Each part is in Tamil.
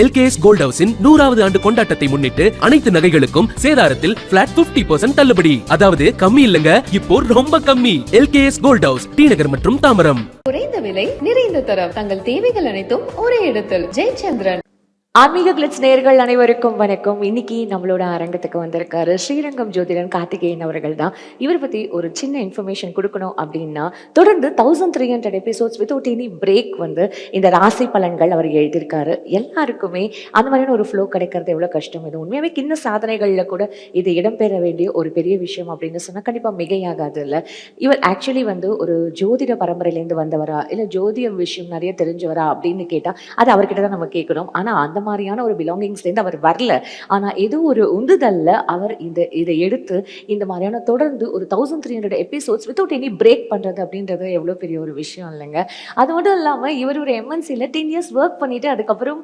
எல்கேஎஸ் கோல்ட் ஹவுஸின் நூறாவது ஆண்டு கொண்டாட்டத்தை முன்னிட்டு அனைத்து நகைகளுக்கும் சேதாரத்தில் பிளாட் 50% தள்ளுபடி. அதாவது கம்மி இல்லங்க இப்போ ரொம்ப கம்மி. LKS gold house T Nagar மற்றும் தாமரம். குறைந்த விலை நிறைந்த தரம். தங்கள் தேவைகள் அனைத்தும் ஒரே இடத்தில். ஜெயச்சந்திரன். ஆன்மீக கிளிட்ஸ் நேர்கள் அனைவருக்கும் வணக்கம். இன்னைக்கு நம்மளோட அரங்கத்துக்கு வந்திருக்காரு ஸ்ரீரங்கம் ஜோதிடன் கார்த்திகேயன் அவர்கள் தான். இவர் பத்தி ஒரு சின்ன இன்ஃபர்மேஷன் கொடுக்கணும் அப்படின்னா தொடர்ந்து thousand three hundred episodes without any break வந்து இந்த ராசி பலன்கள் அவர் எழுதியிருக்காரு. எல்லாருக்குமே அந்த மாதிரியான ஒரு ஃப்ளோ கிடைக்கிறது எவ்வளோ கஷ்டம்? இது உண்மையாகவே கிண்ண சாதனைகளில் கூட இது இடம்பெற வேண்டிய ஒரு பெரிய விஷயம் அப்படின்னு சொன்னால் கண்டிப்பாக மிகையாகாது இல்லை. இவர் ஆக்சுவலி வந்து ஒரு ஜோதிட பரம்பரையிலேருந்து வந்தவரா? இல்லை ஜோதிட விஷயம் நிறைய தெரிஞ்சவரா? அப்படின்னு கேட்டால் அது அவர்கிட்ட தான் நம்ம கேட்கணும். ஆனால் அந்த மாதிரியான ஒரு பிலாங்கிங்ஸ்லேருந்து அவர் வரல. ஆனால் ஏதோ ஒரு உந்துதல்ல அவர் இந்த இதை எடுத்து இந்த மாதிரியான தொடர்ந்து ஒரு thousand three hundred episodes without any break பண்ணுறது அப்படின்றது எவ்வளோ பெரிய ஒரு விஷயம் இல்லைங்க. அது மட்டும் இல்லாமல் இவர் ஒரு எம்என்சியில் டென் இயர்ஸ் ஒர்க் பண்ணிவிட்டு அதுக்கப்புறம்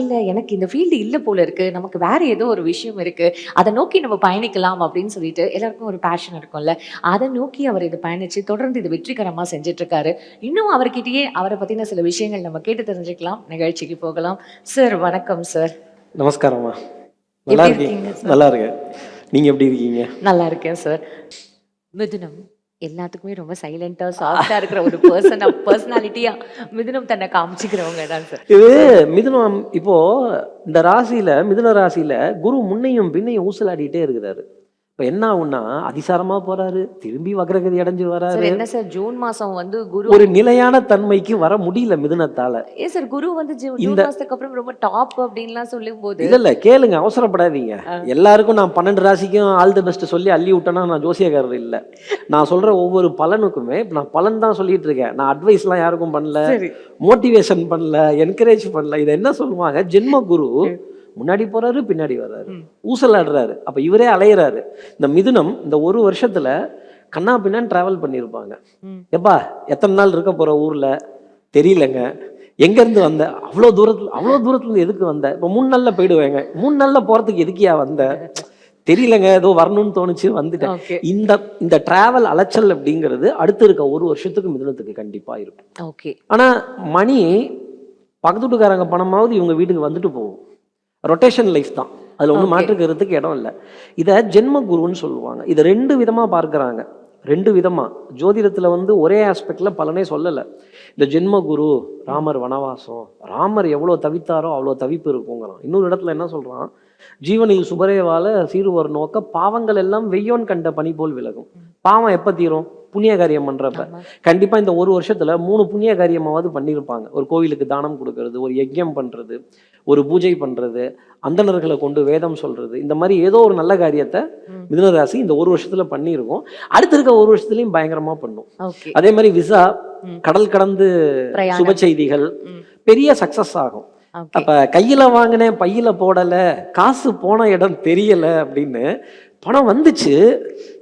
இல்லை எனக்கு இந்த ஃபீல்டு இல்லை போல இருக்குது நமக்கு வேறு ஏதோ ஒரு விஷயம் இருக்குது அதை நோக்கி நம்ம பயணிக்கலாம் அப்படின்னு சொல்லிட்டு எல்லாருக்கும் ஒரு பேஷன் இருக்கும்ல. அதை நோக்கி அவர் இதை பயணித்து தொடர்ந்து இது வெற்றிகரமாக செஞ்சிட்ருக்காரு. இன்னும் அவர்கிட்டயே அவரை பற்றின சில விஷயங்கள் நம்ம கேட்டு தெரிஞ்சுக்கலாம். நிகழ்ச்சிக்கு போகலாம். சார் வணக்கம் சார் நமஸ்காரம்மா. நல்லா இருக்கீங்க? நல்லா இருக்கேன். நீங்க எப்படி இருக்கீங்க? நல்லா இருக்கேன் சார் மிதுனம் எல்லாத்துக்குமே ரொம்ப சைலண்டா சாஃப்டா இருக்கிற ஒரு பர்சன் பர்சனாலிட்டியா மிதுனம் தன்னை காமிச்சிக்கிறவங்க தான் சார் இது மிதுனம் இப்போ இந்த ராசியில மிதுன ராசியில குரு முன்னையும் பின்னையும் ஊசலாடிட்டே இருக்கிறாரு. இப்ப என்ன ஆகும்னா அதிசாரமா போறாரு. திரும்பி வக்ரகதி அடைஞ்சு வராரு என்ன சார் ஜூன் மாசம் வந்து குரு ஒரு நிலையான தன்மைக்கு வர முடியல மிதுனத்தால. ஏ சார் குரு வந்து ஜூன் இந்த- மாசத்துக்கு அப்புறம் ரொம்ப டாப் அப்படின்லாம் சொல்லும் போது இல்ல இல்ல கேளுங்க அவசரப்படாதீங்க. எல்லாருக்கும் நான் பன்னெண்டு ராசிக்கும் ஆல் தி பெஸ்ட் சொல்லி அள்ளி விட்டேன்னா நான் ஜோசியக்காரர் இல்ல. நான் சொல்ற ஒவ்வொரு பலனுக்குமே நான் பலன் தான் சொல்லிட்டு இருக்கேன். நான் அட்வைஸ்லாம் யாருக்கும் பண்ணல. மோட்டிவேஷன் பண்ணல என்கரேஜ் பண்ணல. இதை என்ன சொல்லுவாங்க? ஜென்ம குரு முன்னாடி போறாரு பின்னாடி வர்றாரு. ஊசலாடுறாரு. அப்ப இவரே அலையிறாரு. இந்த மிதுனம் இந்த ஒரு வருஷத்துல கண்ணா பின்னான்னு டிராவல் பண்ணியிருப்பாங்க. எப்பா எத்தனை நாள் இருக்க போற ஊர்ல? தெரியலங்க. எங்க இருந்து வந்த? அவ்வளோ தூரத்துல அவ்வளோ தூரத்துல இருந்து எதுக்கு வந்த? இப்போ மூணு நாள்ல போயிடுவேங்க. மூணு நாள்ல போறதுக்கு எதுக்கியா வந்த? தெரியலங்க. ஏதோ வரணும்னு தோணுச்சு வந்துட்டேன். இந்த இந்த டிராவல் அலைச்சல் அப்படிங்கிறது அடுத்து இருக்க ஒரு வருஷத்துக்கு மிதுனத்துக்கு கண்டிப்பா இருக்கும். ஓகே. ஆனா மணி பக்கத்து வீட்டுக்காரங்க பணமாவது இவங்க வீட்டுக்கு வந்துட்டு போகும். ரொட்டேஷன் லைஃப் தான். அதுல ஒன்றும். மாற்றுக்கிறதுக்கு இடம் இல்லை. இதை ஜென்ம குருன்னு சொல்லுவாங்க. இதை ரெண்டு விதமா பார்க்கறாங்க. ரெண்டு விதமா. ஜோதிடத்துல வந்து ஒரே ஆஸ்பெக்ட்ல பலனே சொல்லலை. இந்த ஜென்ம குரு ராமர் வனவாசம் ராமர் எவ்வளோ தவித்தாரோ அவ்வளோ தவிப்பு இருக்குங்கிறான். இன்னொரு இடத்துல என்ன சொல்றான்? ஜீவனில் சுபரேவால சீருவர் நோக்க பாவங்கள் எல்லாம் வெய்யோன் கண்ட பனி போல் விலகும். பாவம் எப்ப தீரும்? புண்ணிய காரியம் பண்றப்ப. ஆமா. கண்டிப்பா இந்த ஒரு வருஷத்துல மூணு புண்ணிய காரியமாவது பண்ணியிருப்பாங்க. ஒரு கோவிலுக்கு தானம் கொடுக்கறது ஒரு யஜ்யம் பண்றது. ஒரு பூஜை பண்றது அந்தணர்களை கொண்டு வேதம் சொல்றது இந்த மாதிரி ஏதோ ஒரு நல்ல காரியத்தை ம். மிதுன ராசி இந்த ஒரு வருஷத்துல பண்ணியிருக்கோம் அடுத்து இருக்க ஒரு வருஷத்துலயும் பயங்கரமா பண்ணும் அதே மாதிரி விசா. கடல் கடந்து. சுப செய்திகள். பெரிய சக்சஸ் ஆகும் அப்ப கையில வாங்கினேன் பையில போடல காசு போன இடம் தெரியல அப்படின்னு பணம் வந்துச்சு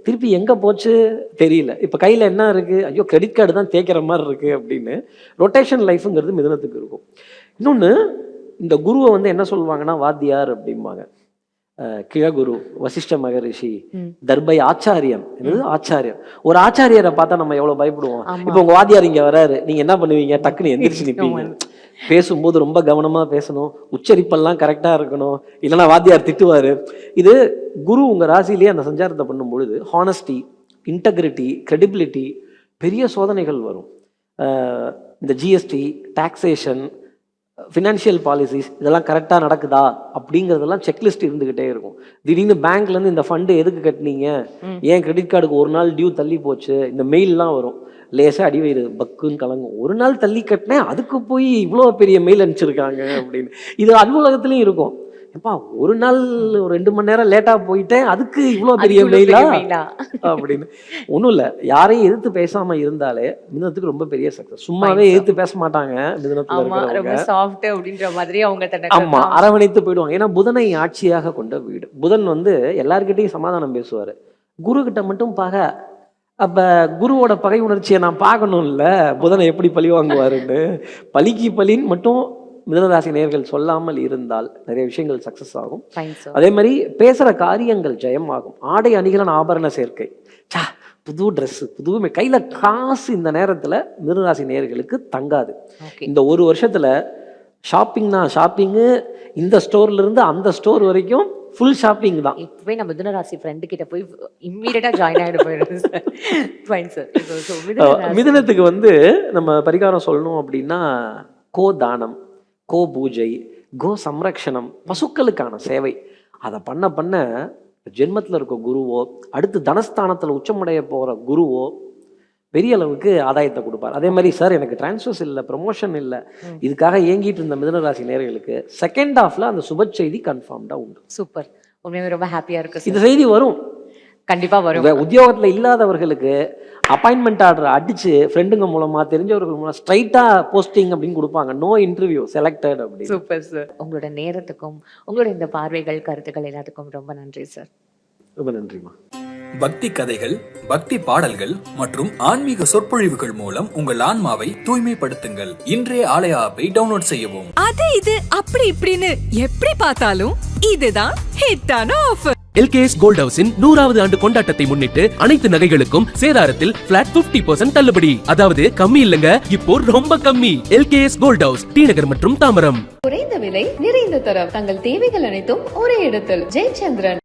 திருப்பி எங்க போச்சு தெரியல இப்ப கையில என்ன இருக்கு ஐயோ கிரெடிட் கார்டு தான் தேய்க்கிற மாதிரி இருக்கு அப்படின்னு ரொட்டேஷன் லைஃப்ங்கிறது மிதுனத்துக்கு இருக்கும் இன்னொன்னு இந்த குருவை வந்து என்ன சொல்லுவாங்கன்னா வாத்தியார் அப்படிம்பாங்க. கிழகுரு வசிஷ்ட மகரிஷி. தர்பை ஆச்சாரியன் என்னது? ஆச்சாரியன் ஒரு ஆச்சாரியரை பார்த்தா நம்ம எவ்வளவு பயப்படுவோம். இப்போ உங்க வாத்தியார் இங்க வராரு. நீங்க என்ன பண்ணுவீங்க? டக்குன்னு எந்திரிச்சு நிப்பீங்க. பேசும்போது ரொம்ப கவனமா பேசணும். உச்சரிப்பெல்லாம் கரெக்டா இருக்கணும். இல்லைன்னா வாத்தியார் திட்டுவாரு. இது குரு உங்க ராசியிலேயே அந்த சஞ்சாரத்தை பண்ணும் பொழுது ஹானஸ்டி இன்டெகிரிட்டி credibility பெரிய சோதனைகள் வரும். இந்த ஜிஎஸ்டி டாக்ஸேஷன் ஃபினான்ஷியல் பாலிசிஸ் இதெல்லாம் கரெக்டாக நடக்குதா அப்படிங்கிறதெல்லாம் செக்லிஸ்ட் இருந்துக்கிட்டே இருக்கும். திடீர்னு பேங்க்லேருந்து இந்த ஃபண்டு எதுக்கு கட்டினீங்க? ஏன் கிரெடிட் கார்டுக்கு ஒரு நாள் டியூ தள்ளி போச்சு? இந்த மெயில்லாம் வரும். லேசாக அடிவயிறு பக்குன்னு கலங்கும். ஒரு நாள் தள்ளி கட்டினேன் அதுக்கு போய் இவ்வளோ பெரிய மெயில் அனுப்பிச்சிருக்காங்க அப்படின்னு. இது அலுவலகத்துலேயும் இருக்கும். எப்பா ஒரு நாள் ஒரு ரெண்டு மணி நேரம் லேட்டாக போயிட்டேன். அதுக்கு இவ்வளோ பெரிய மெயிலா? அப்படின்னு. ஒன்றும் இல்லை. யாரையும் எதிர்த்து பேசாம இருந்தாலே மிதனத்துக்கு ரொம்ப பெரிய சக்சஸ் சும்மாவே. எதிர்த்து பேச மாட்டாங்க மிதனத்துல ஆமா ரொம்ப இருக்கிறவங்க சாஃப்ட் அப்படின்ற மாதிரி அவங்க தன்னை ஆமா அரவணைத்து போயிடுவாங்க. ஏன்னா புதனை ஆட்சியாக கொண்ட வீடு. புதன் வந்து எல்லார்கிட்டயும் சமாதானம் பேசுவாரு. குரு கிட்ட மட்டும் பகை அப்ப குருவோட பகை உணர்ச்சியை நான் பார்க்கணும்ல. புதனை எப்படி பழி வாங்குவாருன்னு. பலிக்கு பலின்னு மட்டும் மிதனராசி நேர்கள் சொல்லாமல் இருந்தால் நிறைய விஷயங்கள் சக்சஸ் ஆகும். அதே மாதிரி பேசுற காரியங்கள் ஜெயமாகும் ஆடை அணிகலன் ஆபரண சேர்க்கை. சா புது Dress புது கையில காசு இந்த நேரத்துல மிருகராசி நேர்களுக்கு தங்காது. இந்த ஒரு வருஷத்துல ஷாப்பிங்னா ஷாப்பிங்கு இந்த ஸ்டோர்ல இருந்து அந்த ஸ்டோர் வரைக்கும் ஃபுல் ஷாப்பிங் தான். இப்பவே நம்ம மிதுனராசி ஃப்ரெண்டு கிட்ட போய் இம்மீடியட்டா ஜாயின் ஆயிட போயிடுது சார் மிதுனராசி மிதுனத்துக்கு வந்து நம்ம பரிகாரம் சொல்லணும் அப்படின்னா கோ தானம் கோ பூஜை கோ சம்ரக்ஷணம் பசுக்களுக்கான சேவை. அதை பண்ண பண்ண ஜென்மத்தில் இருக்க குருவோ அடுத்து தனஸ்தானத்தில் உச்சமடைய போகிற குருவோ பெரிய அளவுக்கு ஆதாயத்தை கொடுப்பார். அதே மாதிரி சார் எனக்கு டிரான்ஸ்ஃபர்ஸ் இல்லை ப்ரமோஷன் இல்லை. இதுக்காக ஏங்கிட்டு இருந்த மிதுனராசி நேயர்களுக்கு செகண்ட் ஹாஃப்ல அந்த சுப செய்தி கன்ஃபார்ம்டாக உண்டு. சூப்பர். ரொம்ப ஹாப்பியா இருக்கு இந்த செய்தி வரும். கண்டிப்பா வரும். வே- உத்தியோகத்துல இல்லாதவர்களுக்கு அப்பாயின்மெண்ட் ஆர்டர் அடிச்சு ஃப்ரெண்டுங்க மூலமா தெரிஞ்சவர்கள் மூலமா ஸ்ட்ரைட்டா போஸ்டிங் அப்படின்னு கொடுப்பாங்க. நோ இன்டர்வியூ செலக்டட் அப்படின்னு. சூப்பர் சார் உங்களோட நேரத்துக்கும் உங்களோட இந்த பார்வைகள் கருத்துக்கள் எல்லாத்துக்கும் ரொம்ப நன்றி சார் ரொம்ப நன்றிமா பக்தி கதைகள் பக்தி பாடல்கள் மற்றும் ஆன்மீக சொற்பொழிவுகள் மூலம் உங்கள் ஆன்மாவை தூய்மைப்படுத்துங்கள். இன்றைய ஆலய ஆப்பை டவுன்லோட் செய்யவும். அது இது அப்படி இப்படின்னு எப்படி பார்த்தாலும் இதுதான் ஹிட்டான ஆஃபர் எல்கேஎஸ் கோல்ட் ஹவுஸின் நூறாவது ஆண்டு கொண்டாட்டத்தை முன்னிட்டு அனைத்து நகைகளுக்கும் சேதாரத்தில் பிளாட் 50% தள்ளுபடி. அதாவது கம்மி இல்லங்க இப்போ ரொம்ப கம்மி. LKS gold house T Nagar மற்றும் தாமரம். குறைந்த விலை நிறைந்த தரம். தங்கள் தேவைகள் அனைத்தும் ஒரே இடத்தில். ஜெயச்சந்திரன்.